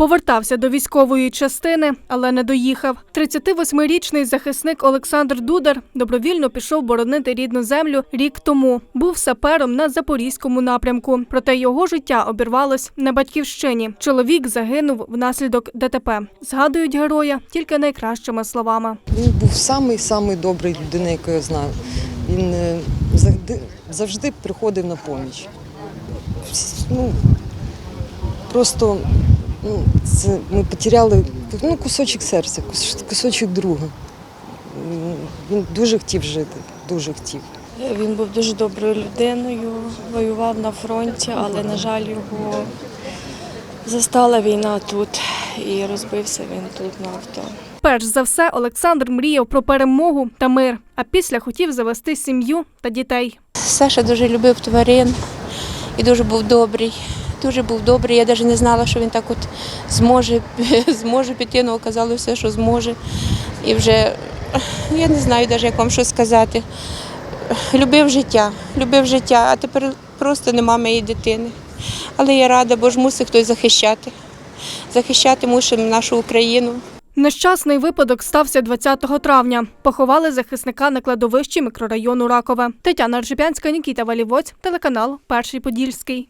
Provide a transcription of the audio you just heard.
Повертався до військової частини, але не доїхав. 38-річний захисник Олександр Дудар добровільно пішов боронити рідну землю рік тому. Був сапером на запорізькому напрямку. Проте його життя обірвалось на батьківщині. Чоловік загинув внаслідок ДТП. Згадують героя тільки найкращими словами. Він був самий самий добрий людина, яку я знаю. Він е, завжди, завжди приходив на поміч. Ну, просто це, ми потеряли ну, кусочок серця, кусочок друга. Він дуже хотів жити, дуже хотів. Він був дуже доброю людиною, воював на фронті, але, на жаль, його застала війна тут і розбився він тут на авто. Перш за все, Олександр мріяв про перемогу та мир, а після хотів завести сім'ю та дітей. Саша дуже любив тварин і дуже був добрий. Дуже був добрий. Я навіть не знала, що він так от зможе, зможе піти, але оказалося, що зможе. І вже я не знаю навіть, як вам що сказати. Любив життя, любив життя, а тепер просто нема моєї дитини. Але я рада, бо ж мусить хтось захищати. Захищати мусимо нашу Україну. Нещасний випадок стався 20 травня. Поховали захисника на кладовищі мікрорайону Ракове. Тетяна Ржепянська, Нікіта Валівоць, телеканал Перший Подільський.